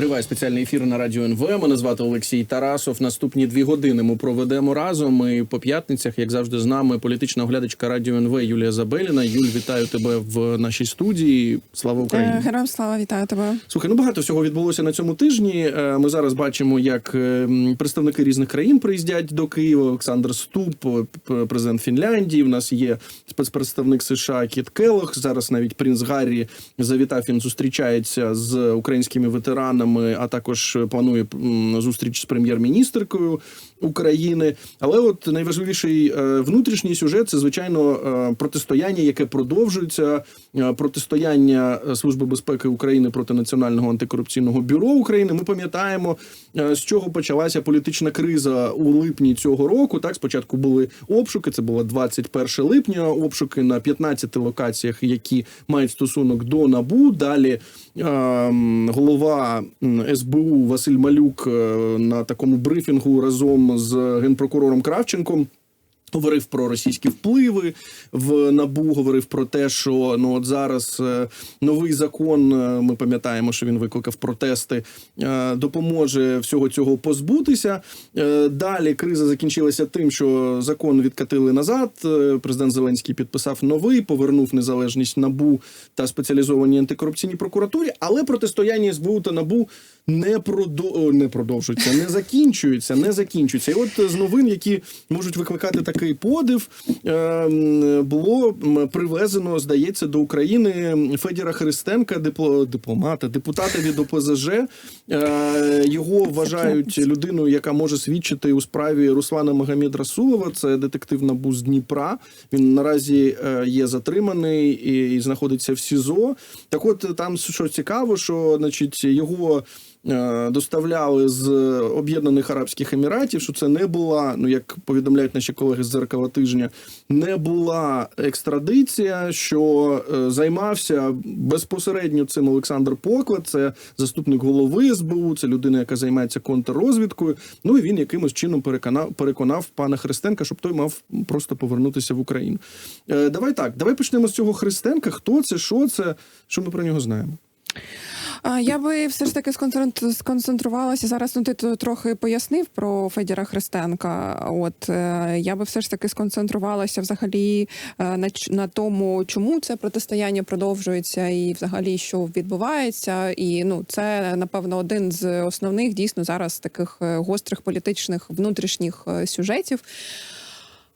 Триває спеціальний ефір на радіо НВ. Мене звати Олексій Тарасов. Наступні дві години ми проведемо разом. І по п'ятницях, як завжди, з нами політична оглядачка радіо НВ Юлія Забеліна. Юль, вітаю тебе в нашій студії. Слава Україні! Е, Героям слава вітаю тебе. Слухай, ну багато всього відбулося на цьому тижні. Е, Ми зараз бачимо, як е, представники різних країн приїздять до Києва. Олександр Ступ, президент Фінляндії. У нас є спецпредставник США Кіт Келох. Зараз навіть принц Гаррі завітав. Він зустрічається з українськими ветеранами, а також планує зустріч з прем'єр-міністркою України. Але от найважливіший е, внутрішній сюжет це звичайно е, протистояння, яке продовжується. е, Протистояння Служби безпеки України проти Національного антикорупційного бюро України. Ми пам'ятаємо, з чого почалася політична криза у липні цього року. Так, спочатку були обшуки. Це було 21 липня. Обшуки на 15 локаціях, які мають стосунок до набу. Далі е, голова СБУ Василь Малюк на такому брифінгу разом з генпрокурором Кравченком. Говорив про російські впливи в набу. Говорив про те, що ну от зараз е, новий закон. е, Ми пам'ятаємо, що він викликав протести, е, допоможе всього цього позбутися. Далі криза закінчилася тим, що закон відкатили назад. Президент Зеленський підписав новий, повернув незалежність набу та спеціалізованій антикорупційній прокуратурі. Але протистояння СБУ та набу не продо... не продовжується, не закінчується, не закінчується. І от з новин, які можуть викликати такий подив, е, було привезено, здається, до України Федіра Христенка, дипло... дипломата, депутата від ОПЗЖ. Е, Його вважають людиною, яка може свідчити у справі Руслана Магомед Расулова. Це детектив НАБУ з Дніпра. Він наразі е, є затриманий і знаходиться в СІЗО. Так, от там що цікаво, що значить його. Е, Доставляли з Об'єднаних Арабських Еміратів, що це не була, ну як повідомляють наші колеги з зеркала тижня, не була екстрадиція, що е, займався безпосередньо цим Олександр Поклад, це заступник голови СБУ, це людина, яка займається контррозвідкою. Ну і він якимось чином переконав, переконав пана Христенка, щоб той мав просто повернутися в Україну. Е, давай так, давай почнемо з цього Христенка. Хто це, що це, що ми про нього знаємо? Я би все ж таки сконцентр- сконцентрувалася зараз. Ну ти трохи пояснив про Федіра Христенка. От е, я би все ж таки сконцентрувалася взагалі е, на на тому, чому це протистояння продовжується, і взагалі що відбувається. І ну це напевно один з основних дійсно зараз таких е, гострих політичних внутрішніх сюжетів.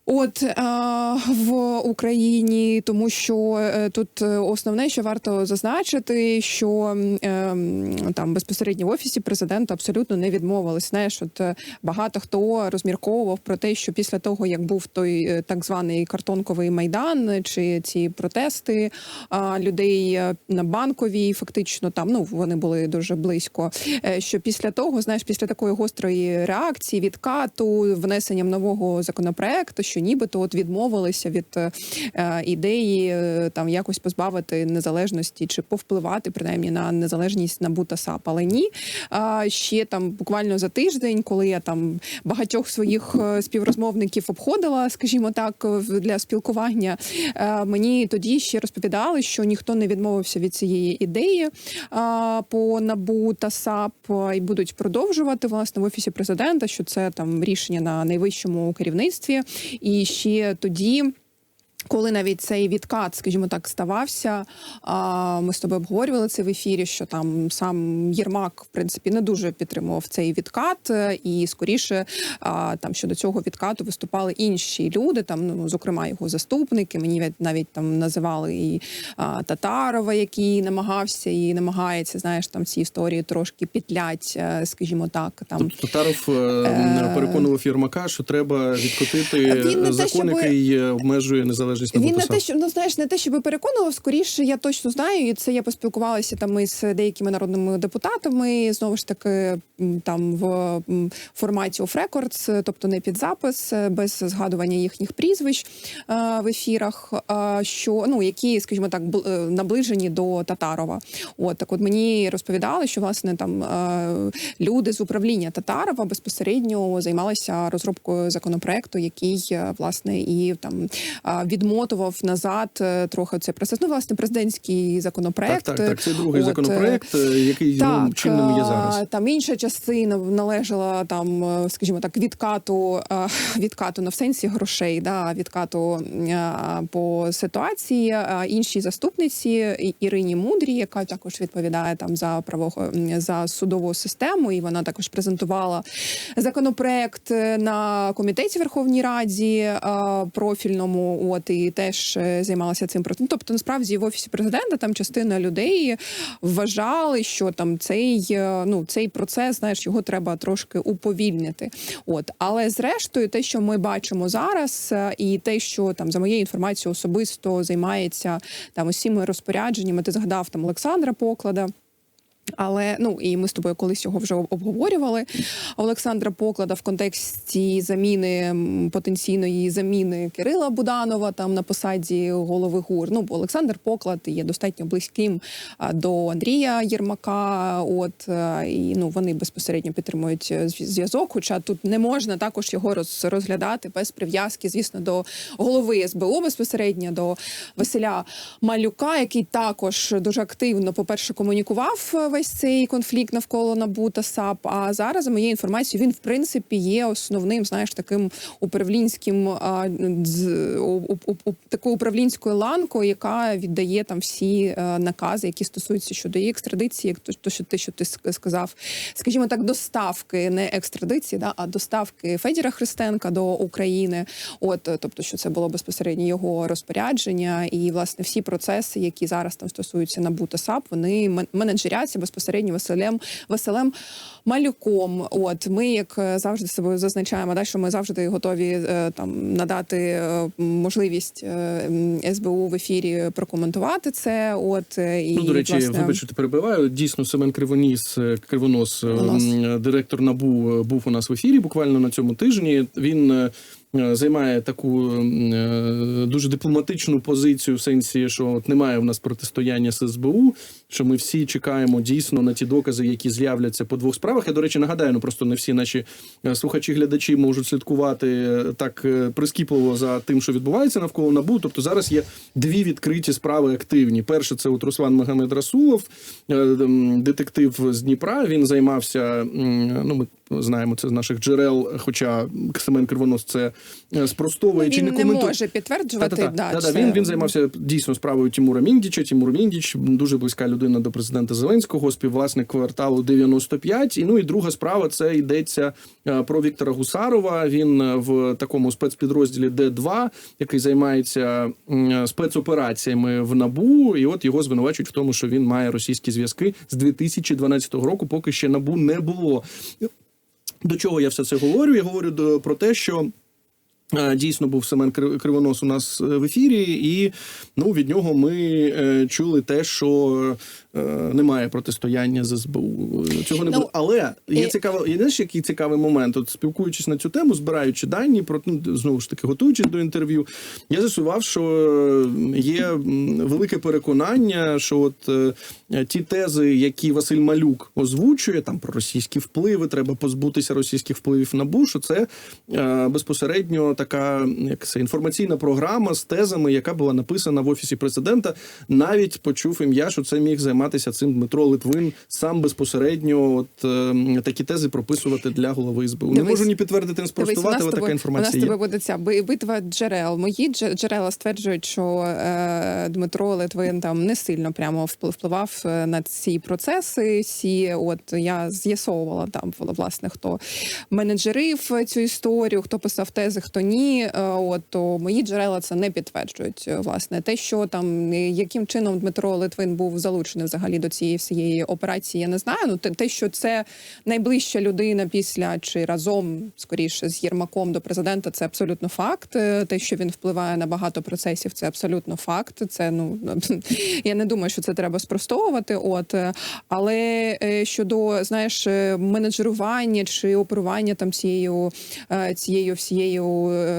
От е, в Україні, тому що е, тут е, основне, що варто зазначити, що е, там безпосередньо в офісі президента абсолютно не відмовились. Знаєш, от багато хто розмірковував про те, що після того як був той так званий картонковий майдан, чи ці протести а, людей на банковій, фактично там ну вони були дуже близько. Що після того, знаєш, після такої гострої реакції, відкату, внесенням нового законопроекту, що нібито от відмовилися від е, е, ідеї е, там якось позбавити незалежності чи повпливати принаймні на незалежність НАБУ та САП. Але ні, ще там буквально за тиждень, коли я там багатьох своїх співрозмовників обходила, скажімо так, для спілкування, мені тоді ще розповідали, що ніхто не відмовився від цієї ідеї по НАБУ та САП і будуть продовжувати власне в офісі президента, що це там рішення на найвищому керівництві. І ще тоді. Коли навіть цей відкат, скажімо так, ставався, ми з тобою обговорювали це в ефірі, що там сам Єрмак, в принципі, не дуже підтримував цей відкат, е, і скоріше там щодо цього відкату виступали інші люди, там ну зокрема його заступники. Мені навіть- там називали і Татарова, який намагався і намагається, знаєш, там ці історії трошки петлять, е, скажімо так. Там Тобто Татаров е, Е, переконував Єрмака, що треба відкотити закон, який обмежує незалежність Він не те, що ну знаєш, не те, щоб переконував, скоріше я точно знаю, і це я поспілкувалася там із деякими народними депутатами. Знову ж таки, там в форматі off records, тобто не під запис, без згадування їхніх прізвищ е, в ефірах. е, Що ну які, скажімо так, е, наближені до Татарова. От так, от мені розповідали, що власне там люди з управління Татарова безпосередньо займалися розробкою законопроекту, який власне і там від відмотував назад е, трохи цей процес. Ну, власне, президентський законопроект. Так, так, так. Це другий От, е, законопроект, е, який ну, чинним є зараз. Там інша частина належала там, скажімо так, відкату відкату не в сенсі грошей, да, відкату по ситуації. Іншій заступниці Ірині Мудрі, яка також відповідає там за право за судову систему, і вона також презентувала законопроект на комітеті Верховній Раді профільному. От і теж е, займалася цим процесом. Тобто, насправді в офісі президента там частина людей вважали, що там цей е, ну цей процес, знаєш, його треба трошки уповільнити. От, але зрештою, те, що ми бачимо зараз, е, і те, що там за моєю інформацією особисто займається там усіми розпорядженнями, ти згадав там Олександра Поклада. Але ну і ми з тобою колись його вже обговорювали. Олександра Поклада в контексті заміни потенційної заміни Кирила Буданова там на посаді голови ГУР. Ну бо Олександр Поклад є достатньо близьким до Андрія Єрмака. От і ну вони безпосередньо підтримують е, зв'язок. Хоча тут не можна також його роз, розглядати без прив'язки, звісно, до голови СБУ безпосередньо до Василя Малюка, який також дуже активно, по перше, комунікував е, весь цей конфлікт навколо НАБУ та САП. А зараз, за моєю інформацією, він в принципі є основним, знаєш, таким управлінським а, дз- у- у- у- такою управлінською ланкою, яка віддає там всі е, накази, які стосуються щодо її екстрадиції, то, то що ти що ти сказав, скажімо так, доставки не екстрадиції, да, а доставки Федіра Христенка до України. От тобто, що це було безпосередньо його розпорядження, і власне всі процеси, які зараз там стосуються НАБУ та САП, вони мен- менеджеряться безпосередньо Василем Василем Малюком. От ми, як е, завжди, собою зазначаємо, да, що ми завжди готові е, там надати е, можливість СБУ в ефірі прокоментувати це. От і Ну, до речі, власне, вибачте, перебиваю. Дійсно, Семен Кривоніс, Кривонос, Кривонос. директор НАБУ, був у нас в ефірі буквально на цьому тижні. Він займає таку е, дуже дипломатичну позицію, в сенсі, що от немає в нас протистояння з СБУ, що ми всі чекаємо дійсно на ті докази, які з'являться по двох справах. Я, до речі, нагадаю, ну просто не всі наші е, слухачі-глядачі можуть слідкувати е, так е, прискіпливо за тим, що відбувається навколо НАБУ. Тобто зараз є дві відкриті справи активні. Перше, це от Руслан Магомед Расулов, е, детектив з Дніпра. Він займався. Ну, ми знаємо це з наших джерел. Хоча Семен Кривонос це е, спростовує ну, чи він не не може підтверджувати. Та-та-та. Да, Та-та. Він, він займався дійсно справою Тімура Міндіча. Тімур Міндіч дуже близька людина до президента Зеленського, співвласник кварталу 95. І ну і друга справа це йдеться е, про Віктора Гусарова. Він е, в такому спецпідрозділі Д2, який займається спецопераціями в НАБУ. І от його звинувачують в тому, що він має російські зв'язки з 2012 року, поки ще НАБУ не було. До чого я все це говорю? Я говорю про те, що. Е, Дійсно був Семен Кривонос у нас е, в ефірі, і ну від нього ми е, чули те, що е, немає протистояння з СБУ. Цього не Ну, буде. Але є цікаво, є знаєш, який цікавий момент. От спілкуючись на цю тему, збираючи дані, про ну, знову ж таки готуючись до інтерв'ю, я з'ясував, що є велике переконання, що от е, ті тези, які Василь Малюк озвучує, там про російські впливи, треба позбутися російських впливів на БУ, що це е, безпосередньо така як це інформаційна програма з тезами, яка була написана в офісі президента. Навіть почув ім'я, що це міг займатися цим Дмитро Литвин сам безпосередньо. От е, такі тези прописувати для голови СБУ. Не можу ні підтвердити, ні спростувати, але така тобою- У інформація нас є. тобою буде ця би- битва джерел. Мої джерела стверджують, що е, Дмитро Литвин там не сильно прямо впли- впливав е, на ці процеси. Всі, от я з'ясовувала там власне, хто менеджерив цю історію, хто писав тези, хто ні. Е, от то мої джерела це не підтверджують. е, Власне, те, що там е, яким чином Дмитро Литвин був залучений взагалі до цієї всієї операції, я не знаю. Ну те, що це найближча людина після чи разом скоріше з Єрмаком до президента, це абсолютно факт. Те, що він впливає на багато процесів, це абсолютно факт. Це ну я не думаю, що це треба спростовувати. От але щодо знаєш менеджерування чи оперування там цією цією всією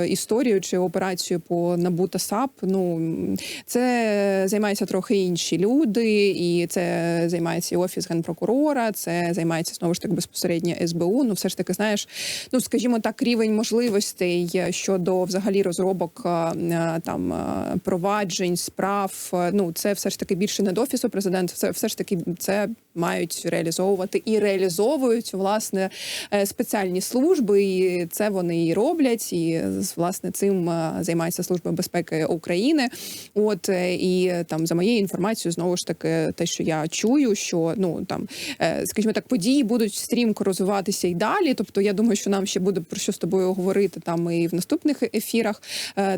історію чи операцію по НАБУ та САП. Ну це займаються трохи інші люди, і це займається і офіс генпрокурора. Це займається знову ж таки безпосередньо СБУ. Ну, все ж таки, знаєш, ну скажімо так, рівень можливостей е, щодо взагалі розробок е, е, там е, проваджень, справ. е, Ну це все ж таки більше не до офісу президента. Це все ж таки це мають реалізовувати і реалізовують власне е, спеціальні служби. І це вони і роблять. І власне цим е, займається служба безпеки України. От е, і е, там за моєю інформацією, знову ж таки, те, що я чую, що ну там, скажімо так, події будуть стрімко розвиватися і далі. Тобто, я думаю, що нам ще буде про що з тобою говорити там і в наступних ефірах,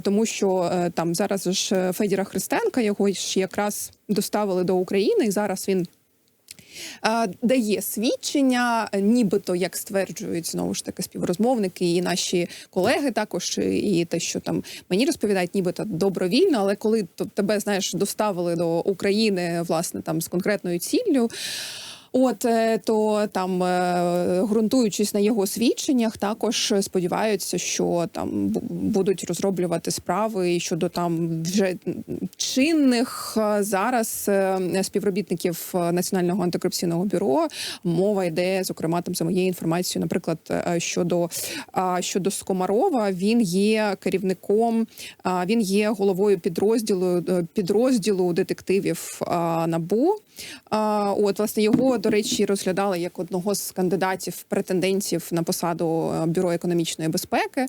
тому що там зараз ж Федіра Христенка його ж якраз доставили до України, і зараз він. Дає свідчення, нібито як стверджують знову ж таки співрозмовники і наші колеги, також і те, що там мені розповідають, нібито добровільно, але коли тебе знаєш доставили до України власне там з конкретною ціллю. От е, то там, е, ґрунтуючись на його свідченнях, також сподіваються, що там будуть розроблювати справи щодо там вже чинних е, зараз співробітників Національного антикорупційного бюро. Мова йде, зокрема, там за моєю інформацією, наприклад, щодо щодо Скомарова. Він є керівником, він є головою підрозділу підрозділу детективів НАБУ. От власне його до речі розглядали як одного з кандидатів претендентів на посаду е, бюро економічної безпеки.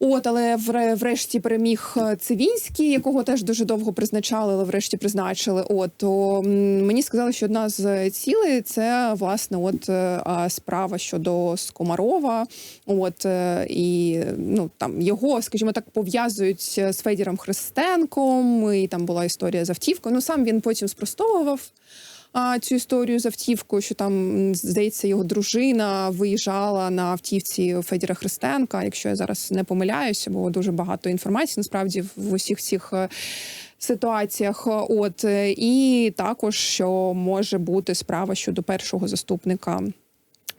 От, але врешті переміг е, Цивінський, якого теж дуже довго призначали, але врешті призначили. От то мені сказали, що одна з цілей це власне от е, справа щодо Скомарова. От е, і ну там його, скажімо так, пов'язують з Федіром Христенком. І там була історія з автівкою. Ну сам він потім спростовував а, цю історію з автівкою, що там здається, його дружина виїжджала на автівці Федіра Христенка. Якщо я зараз не помиляюся, було дуже багато інформації насправді в усіх цих. е, Ситуаціях, от е, і також що може бути справа щодо першого заступника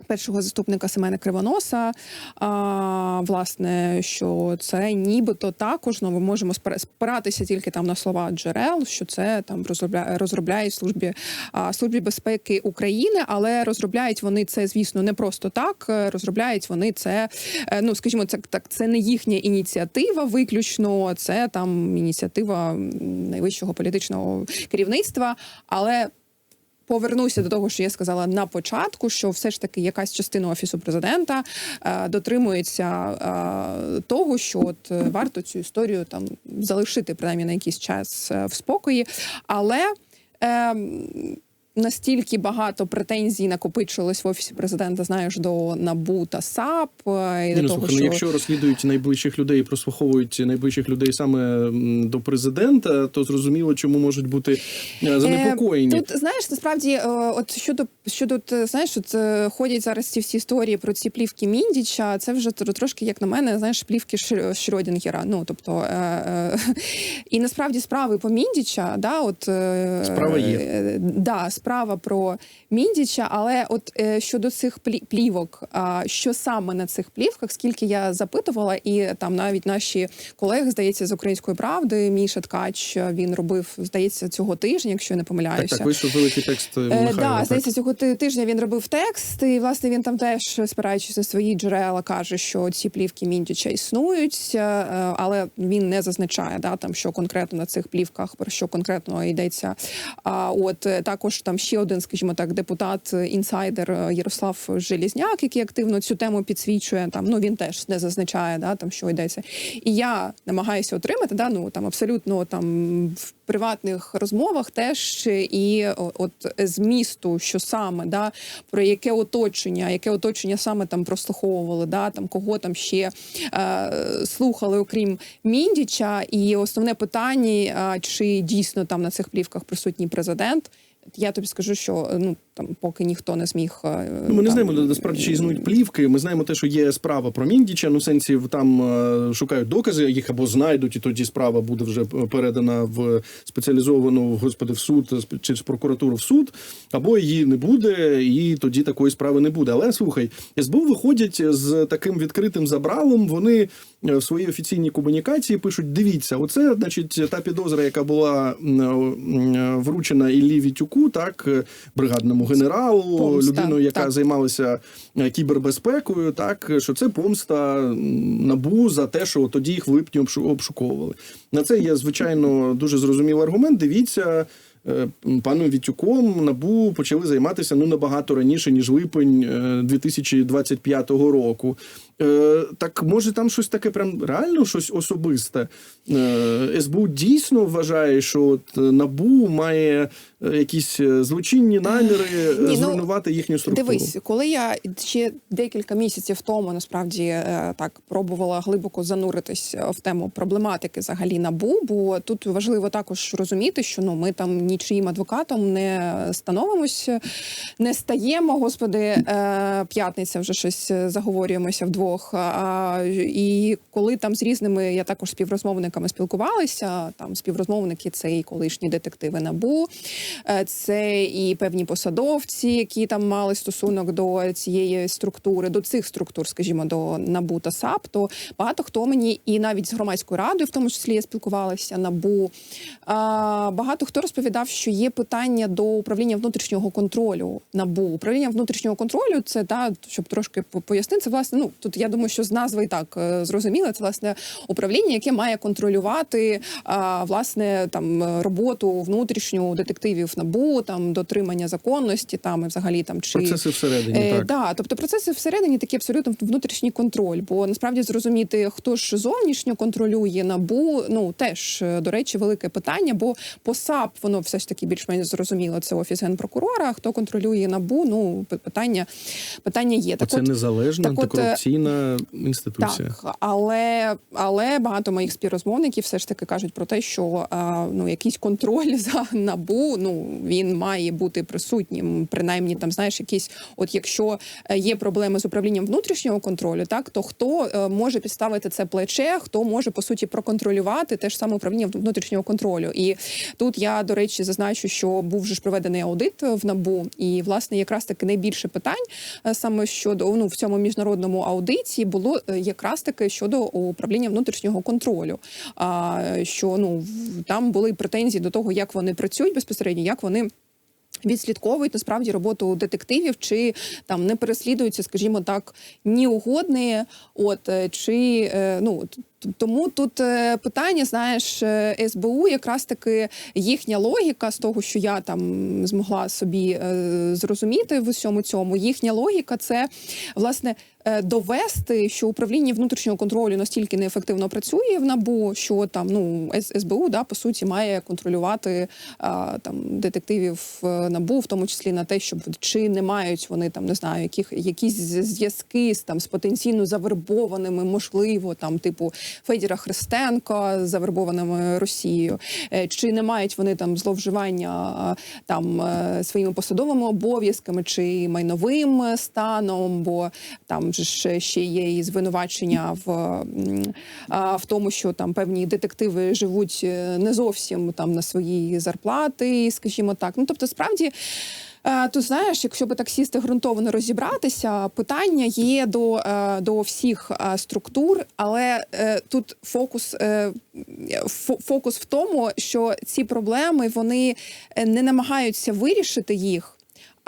першого заступника Семена Кривоноса. А, власне, що це нібито також ну, ми можемо спира- спиратися тільки там на слова джерел, що це там розробляє розробляє службі а, службі безпеки України, але розробляють вони це, звісно, не просто так. Розробляють вони це. е, Ну скажімо, це так, це не їхня ініціатива, виключно це там ініціатива найвищого політичного керівництва, але Повернуся до того, що я сказала на початку, що все ж таки якась частина офісу президента е, дотримується е, того, що от е, варто цю історію там залишити принаймні на якийсь час е, в спокої, але. Е, Настільки багато претензій накопичилось в офісі президента, знаєш, до НАБУ та САП е, і Ні, до ну, того, слухай, ну, що якщо розслідують найближчих людей, і прослуховують найближчих людей саме до президента, то зрозуміло, чому можуть бути е, занепокоєні. Е, Тут знаєш, насправді, е, от щодо щодо знаєш, от ходять зараз ці всі історії про ці плівки Міндіча. Це вже трошки, як на мене, знаєш, плівки Шр- Шрёдінгера. Ну тобто, е, е, і насправді справи по Міндіча, да, от е, Справа є. е, да, справа про Міндіча, але от е, щодо цих плі- плівок, що саме на цих плівках, скільки я запитувала, і там навіть наші колеги, здається, з української правди, Міша Ткач, він робив, здається, цього тижня, якщо я не помиляюся. так, вийшов великий текст е, Е, да, так. здається, цього тижня він робив текст, і власне він там теж, спираючись на свої джерела, каже, що ці плівки Міндіча існують, е, е, але він не зазначає да, там, що конкретно на цих плівках, про що конкретно йдеться. А от е, також там ще один, скажімо так, депутат е, інсайдер е, Ярослав Желізняк, який активно цю тему підсвічує. Там ну він теж не зазначає, да, там що йдеться. І я намагаюся отримати, да, ну там абсолютно там в приватних розмовах теж і о, от змісту, що саме да про яке оточення, яке оточення саме там прослуховували, да там кого там ще е, слухали, окрім Міндіча, і основне питання, е, чи дійсно там на цих плівках присутній президент. Я тобі скажу, що ну там поки ніхто не зміг. е, Ну, ми не знаємо насправді, чи існують плівки. Ми знаємо те, що є справа про Міндіча. Ну, сенсі там е, шукають докази, їх або знайдуть, і тоді справа буде вже передана в спеціалізовану господи в суд чи з прокуратуру в суд, або її не буде, і тоді такої справи не буде. Але слухай, СБУ виходять з таким відкритим забралом. Вони е, в своїй офіційній комунікації пишуть: дивіться, оце, значить, та підозра, яка була вручена Іллі Вітюку, так е, бригадному генералу, Помста, людину, яка так. займалася е, кібербезпекою, так що це помста набу за те, що тоді їх в липні обшу- обшуковували. На це є звичайно дуже зрозумілий аргумент. Дивіться. е, Паном Вітюком набу почали займатися ну набагато раніше ніж липень е, 2025 року. Е, Так може там щось таке, прям реально щось особисте. Е, СБУ дійсно вважає, що от е, набу має е, якісь е, злочинні наміри Ні, ну, зруйнувати їхню структуру. Дивись, коли я ще декілька місяців тому насправді так пробувала глибоко зануритись в тему проблематики взагалі набу, бо тут важливо також розуміти, що ну ми там нічиїм адвокатом не становимося, не стаємо. Господи, е, п'ятниця вже щось заговорюємося вдвох. А, і коли там з різними я також співрозмовниками спілкувалися, там співрозмовники це і колишні детективи набу, е, це і певні посадовці, які там мали стосунок до цієї структури, до цих структур, скажімо, до НАБУ та САП, то багато хто мені і навіть з громадською радою, в тому числі я спілкувалася НАБУ. Багато хто розповідав, що є питання до управління внутрішнього контролю НАБУ. Управління внутрішнього контролю це та щоб трошки пояснити, це власне. Ну тут я думаю, що з назви і так е, зрозуміло. Це власне управління, яке має контролювати власне там е, роботу внутрішню детективів НАБУ, там дотримання законності, там і взагалі там чи Процеси всередині, Е, так. Да, тобто процеси всередині такі абсолютно внутрішній контроль. Бо насправді зрозуміти, хто ж зовнішньо контролює набу, ну теж е, до речі, велике питання. Бо по САП воно все ж таки більш-менш зрозуміло. Це офіс генпрокурора. Хто контролює набу? Ну питання питання є. Це от, незалежна так от, антикорупційна інституція. так, але, але багато моїх співрозмовників все ж таки кажуть про те, що ну якийсь контроль за набу, ну він має бути присутнім. Принаймні, там знаєш, якісь, от якщо е, є проблеми з управлінням внутрішнього контролю, так то хто е, може підставити це плече, хто може по суті проконтролювати те ж саме управління внутрішнього контролю. І тут я до речі зазначу, що був вже ж проведений аудит в набу, і власне якраз таки найбільше питань е, саме щодо ну в цьому міжнародному аудиті було е, якраз таки щодо управління внутрішнього контролю. Що ну там були претензії до того, як вони працюють безпосередньо, як вони. Відслідковують насправді роботу детективів, чи там не переслідуються, скажімо так, ні угодні, от е, чи е, ну тому тут е, питання, знаєш, е, СБУ, якраз таки їхня логіка з того, що я там змогла собі е, зрозуміти в усьому цьому. Їхня логіка це власне довести, що управління внутрішнього контролю настільки неефективно працює в набу, що там ну СБУ да по суті має контролювати а, там детективів набу, в тому числі на те, щоб чи не мають вони там не знаю, яких якісь зв'язки з там з потенційно завербованими, можливо, там типу Федіра Христенка, завербованими Росією, Е, чи не мають вони там зловживання там е, своїми посадовими обов'язками чи майновим станом, бо там ж ще є і звинувачення в, в тому, що там певні детективи живуть е, не зовсім там на свої зарплати, скажімо так. Ну тобто, справді. Е, Тут знаєш, якщо би таксісти ґрунтовно розібратися, питання є до, е, до всіх е, структур, але тут фокус, фокус в тому, що ці проблеми вони не намагаються вирішити їх.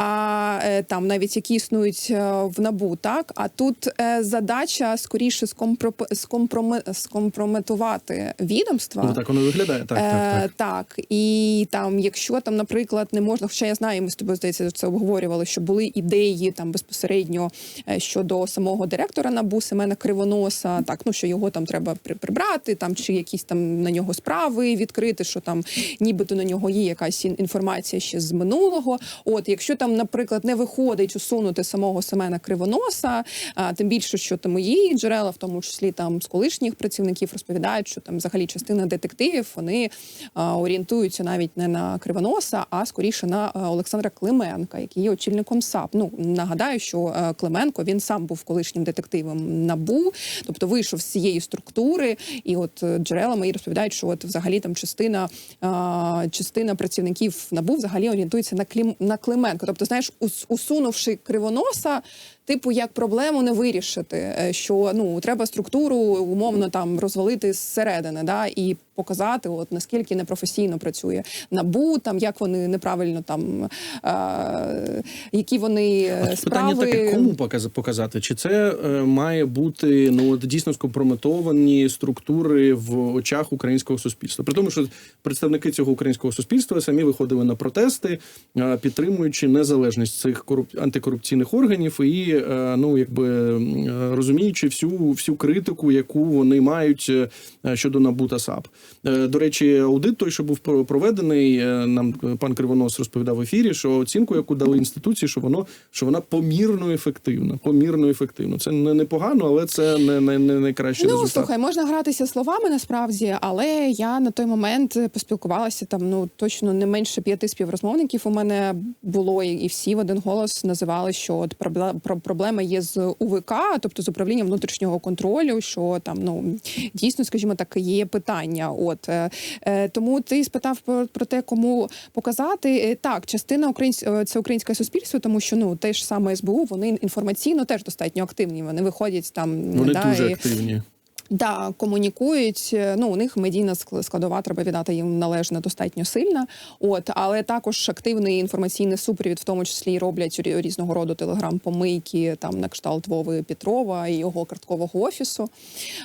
А е, там навіть які існують е, в набу, так а тут е, задача скоріше скомпро- скомпроме- скомпрометувати відомства. Ну так воно виглядає. Так, так, так. Так, і там, якщо там, наприклад, не можна, хоча я знаю, ми з тобою здається це обговорювали, що були ідеї там безпосередньо щодо самого директора НАБУ Семена Кривоноса, так ну що його там треба при- прибрати, там чи якісь там на нього справи відкрити, що там нібито на нього є якась інформація ще з минулого. От, якщо там нам, наприклад, не виходить усунути самого Семена Кривоноса, а тим більше, що там мої джерела, в тому числі там з колишніх працівників, розповідають, що там взагалі частина детективів вони а, орієнтуються навіть не на Кривоноса, а скоріше на а, Олександра Клименка, який є очільником САП. Ну нагадаю, що е, Клименко він сам був колишнім детективом набу, тобто вийшов з цієї структури, і от е, джерела мої розповідають, що от взагалі там частина а, частина працівників набу взагалі орієнтується на Клім на Клименко. Тобто, знаєш, ус- усунувши кривоноса. Типу, як проблему не вирішити, е, що ну треба структуру умовно там розвалити зсередини, да і показати, от наскільки непрофесійно працює набу, там як вони неправильно там е, які вони е, А справи питання таке, кому показ- показати? Чи це е, має бути ну от дійсно скомпрометовані структури в очах українського суспільства? При тому, що представники цього українського суспільства самі виходили на протести, е, підтримуючи незалежність цих коруп... антикорупційних органів і е, ну якби е, розуміючи всю всю критику, яку вони мають е, щодо НАБУ та САП. До речі, аудит той, що був про- проведений, нам пан Кривонос розповідав в ефірі, що оцінку, яку дали інституції, що воно що вона помірно ефективна. Помірно ефективна. Це не непогано, але це не, не, не найкращий Ну результат. слухай, можна гратися словами насправді, але я на той момент поспілкувалася там. Ну точно не менше п'яти співрозмовників у мене було, і всі в один голос називали, що от пробле- про- проблема є з УВК, тобто з управлінням внутрішнього контролю. Що там ну дійсно, скажімо так, є питання. От е, е, тому ти спитав про, про те, кому показати. Е, Так, частина українсь... е, це українське суспільство, тому що ну те ж саме СБУ, вони інформаційно теж достатньо активні. Вони виходять там Вони да, дуже і- активні. Да, комунікують. е, Ну у них медійна ск- складова треба віддати їм належна достатньо сильна. От але також активний інформаційний супровід, в тому числі роблять різного роду телеграм-помийки, там на кшталт Вови Петрова і його карткового офісу.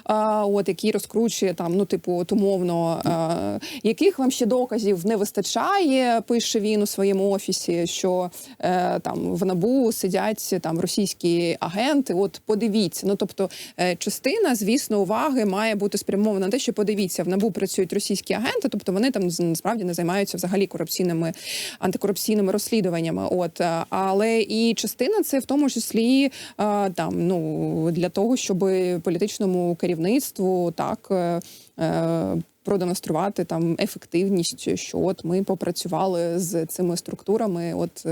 А, от який розкручує там, ну типу, от умовно, а, яких вам ще доказів не вистачає, пише він у своєму офісі, що е, там в набу сидять там російські агенти. От подивіться. Ну тобто, е, частина, звісно, уваги має бути спрямована на те, що подивіться, в набу працюють російські агенти, тобто вони там насправді не займаються взагалі корупційними антикорупційними розслідуваннями. От е, але і частина це в тому числі е, там ну для того, щоб політичному керівництву так. е, Продемонструвати там ефективність, що от ми попрацювали з цими структурами. От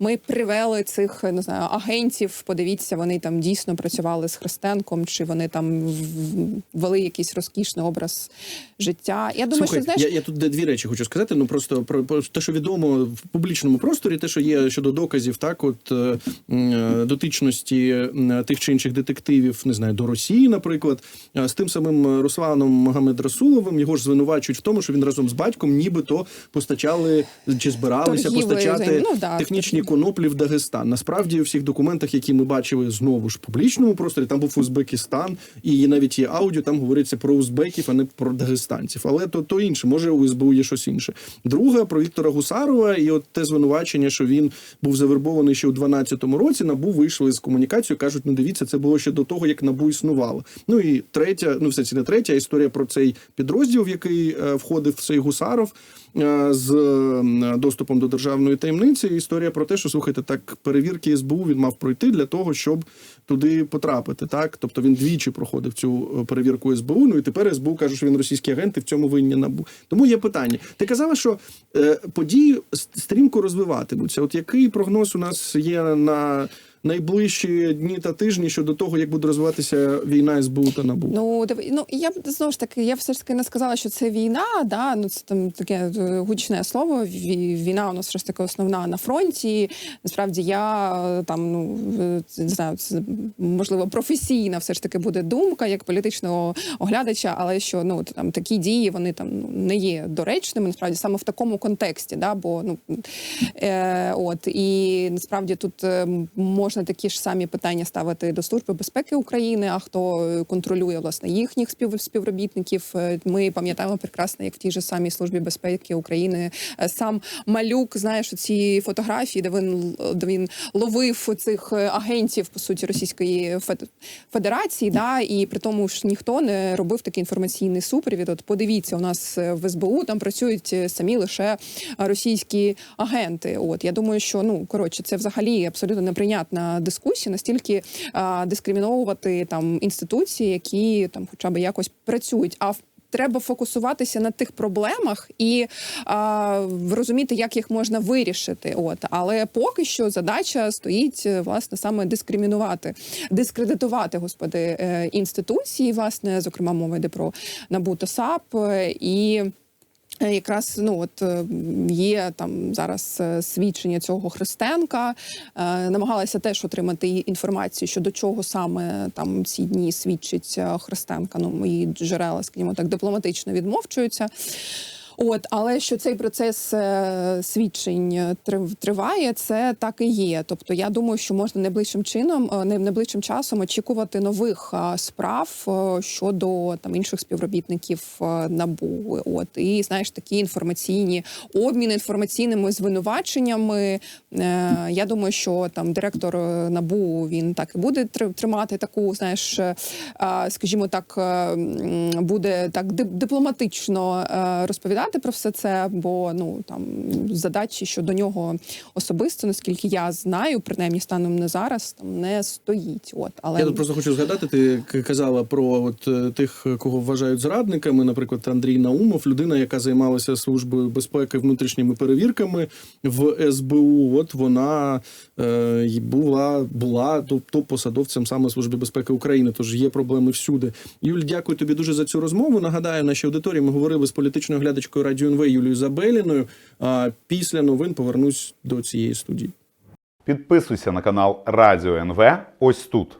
ми привели цих не знаю агентів. Подивіться, вони там дійсно працювали з Христенком, чи вони там в- ввели якийсь розкішний образ життя. Я думаю, Слухай, що знаєш, я, я тут дві речі хочу сказати. Ну просто про, про те, що відомо в публічному просторі, те, що є щодо доказів, так от е, е, дотичності тих чи інших детективів, не знаю, до Росії, наприклад, е, з тим самим Русланом Магомед Расуловим його ж звинувачують в тому, що він разом з батьком нібито постачали чи збиралися Торгівлею постачати ну, да, технічні. Коноплі в Дагестан. Насправді, у всіх документах, які ми бачили знову ж в публічному просторі, там був Узбекистан, і навіть є аудіо, там говориться про узбеків, а не про дагестанців. Але то, то інше, може у СБУ є щось інше. Друга про Віктора Гусарова, і от те звинувачення, що він був завербований ще у 12-му році. Набу вийшли з комунікацією, кажуть, ну дивіться, це було ще до того, як набу існувало. Ну і третя, ну все це не третя історія про цей підрозділ, в який е, входив цей Гусаров е, з доступом до державної таємниці. Історія про те, що слухайте, так перевірки СБУ він мав пройти для того, щоб туди потрапити. Так, тобто він двічі проходив цю е, перевірку СБУ. Ну і тепер СБУ каже, що він російський агент і в цьому винні набу. Тому є питання. Ти казала, що е, події стрімко розвиватимуться. От який прогноз у нас є на найближчі дні та тижні щодо того, як буде розвиватися війна СБУ та набу? Ну, диви- ну я б знову ж таки, я все ж таки не сказала, що це війна. Да? Ну це там таке е, гучне слово. Війна у нас все ж таки основна на фронті. Насправді я е, там ну е, не знаю, це можливо професійна все ж таки буде думка як політичного оглядача, але що ну там такі дії вони там ну, не є доречними. Насправді саме в такому контексті, да, бо ну е, от і насправді тут е, можна можна такі ж самі питання ставити до служби безпеки України. А хто е, контролює власне їхніх спів, співробітників? Е, Ми пам'ятаємо прекрасно, як в тій же самій службі безпеки України е, сам малюк, знаєш, ці фотографії, де він де він ловив цих агентів по суті Російської Фед- Федерації, да і при тому ж ніхто не робив такий інформаційний супровід. От подивіться, у нас в СБУ там працюють самі лише російські агенти. От я думаю, що ну коротше, це взагалі абсолютно неприйнятна дискусія, настільки дискриміновувати там інституції, які там, хоча б якось працюють. А Треба фокусуватися на тих проблемах і а, розуміти, як їх можна вирішити. От але поки що задача стоїть е, власне саме дискримінувати, дискредитувати господи е, інституції, власне, зокрема мова йде про НАБУ та САП е, і. Якраз ну от е, є там зараз е, свідчення цього Христенка. Е, намагалася теж отримати інформацію щодо чого саме там ці дні свідчить Христенка. Ну мої джерела, скажімо так, дипломатично відмовчуються. От, але що цей процес е, свідчень е, триває, це так і є. Тобто, я думаю, що можна найближчим чином, е, найближчим часом очікувати нових справ щодо там інших співробітників набу. От і знаєш, такі інформаційні обміни інформаційними звинуваченнями. Я думаю, що там директор набу він так і буде тримати таку, знаєш, скажімо так, буде так дипломатично е, розповідати про все це, бо ну там задачі щодо нього особисто, наскільки я знаю, принаймні станом на зараз там не стоїть. От але Я тут просто хочу згадати. Ти казала про от е, тих, кого вважають зрадниками. Наприклад, Андрій Наумов, людина, яка займалася службою безпеки внутрішніми перевірками в СБУ. От вона е, була була топ посадовцем саме служби безпеки України. Тож є проблеми всюди. Юль, дякую тобі дуже за цю розмову. Нагадаю, нашій аудиторії ми говорили з політичною глядачкою Радіо НВ Юлією Забеліною. А після новин повернусь до цієї студії. Підписуйся на канал Радіо НВ ось тут.